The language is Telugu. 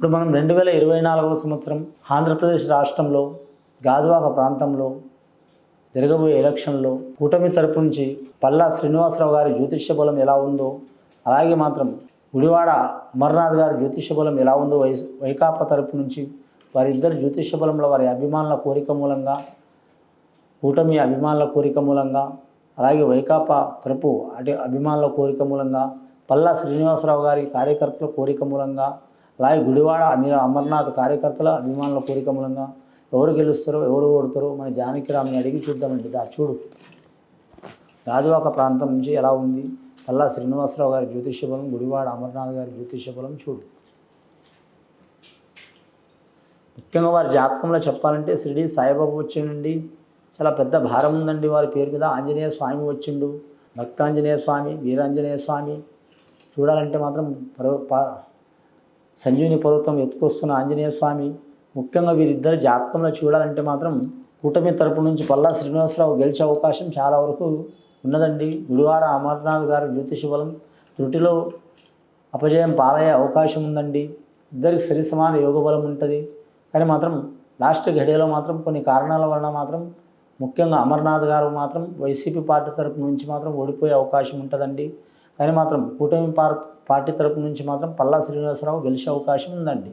ఇప్పుడు మనం రెండు వేల ఇరవై నాలుగవ సంవత్సరం ఆంధ్రప్రదేశ్ రాష్ట్రంలో గాజువాక ప్రాంతంలో జరగబోయే ఎలక్షన్లో కూటమి తరపు నుంచి పల్లా శ్రీనివాసరావు గారి జ్యోతిష్య బలం ఎలా ఉందో అలాగే మాత్రం గుడివాడ అమర్నాథ్ గారి జ్యోతిష్య బలం ఎలా ఉందో వై వైకాపా తరపు నుంచి వారిద్దరు జ్యోతిష్య బలంలో వారి అభిమానుల కోరిక మూలంగా కూటమి అభిమానుల కోరిక మూలంగా అలాగే వైకాపా తరపు అటు అభిమానుల కోరిక మూలంగా పల్లా శ్రీనివాసరావు గారి కార్యకర్తల కోరిక మూలంగా అలాగే గుడివాడ అమీర అమర్నాథ్ కార్యకర్తల అభిమానుల కోరిక మూలంగా ఎవరు గెలుస్తారో ఎవరు ఓడతారో మన జానకిరామ్ని అడిగి చూద్దామండి. దా చూడు. రాజువాక ప్రాంతం నుంచి ఎలా ఉంది? పల్లా శ్రీనివాసరావు గారి జ్యోతిష్య బలం గుడివాడ అమర్నాథ్ గారి జ్యోతిష్య బలం చూడు. ముఖ్యంగా వారి జాతకంలో చెప్పాలంటే షిరిడి సాయిబాబు వచ్చిండండి. చాలా పెద్ద భారం ఉందండి వారి పేరు మీద. ఆంజనేయ స్వామి వచ్చిండు. భక్తాంజనేయ స్వామి వీరాంజనేయ స్వామి. చూడాలంటే మాత్రం పర్వ ప- సంజీవిని పర్వతం ఎత్తుకొస్తున్న ఆంజనేయ స్వామి ముఖ్యంగా వీరిద్దరు జాతకంలో చూడాలంటే మాత్రం కూటమి తరపు నుంచి పల్లా శ్రీనివాసరావు గెలిచే అవకాశం చాలా వరకు ఉన్నదండి. గురువారం అమర్నాథ్ గారు జ్యోతిష బలం త్రుటిలో అపజయం పాలయ్యే అవకాశం ఉందండి. ఇద్దరికి సరి సమాన యోగ బలం ఉంటుంది. కానీ మాత్రం లాస్ట్ ఘడియలో మాత్రం కొన్ని కారణాల వలన మాత్రం ముఖ్యంగా అమర్నాథ్ గారు మాత్రం వైసీపీ పార్టీ తరపు నుంచి మాత్రం ఓడిపోయే అవకాశం ఉంటుందండి. కానీ మాత్రం కూటమి పార్ పార్టీ తరపు నుంచి మాత్రం పల్లా శ్రీనివాసరావు గెలిచే అవకాశం ఉందండి.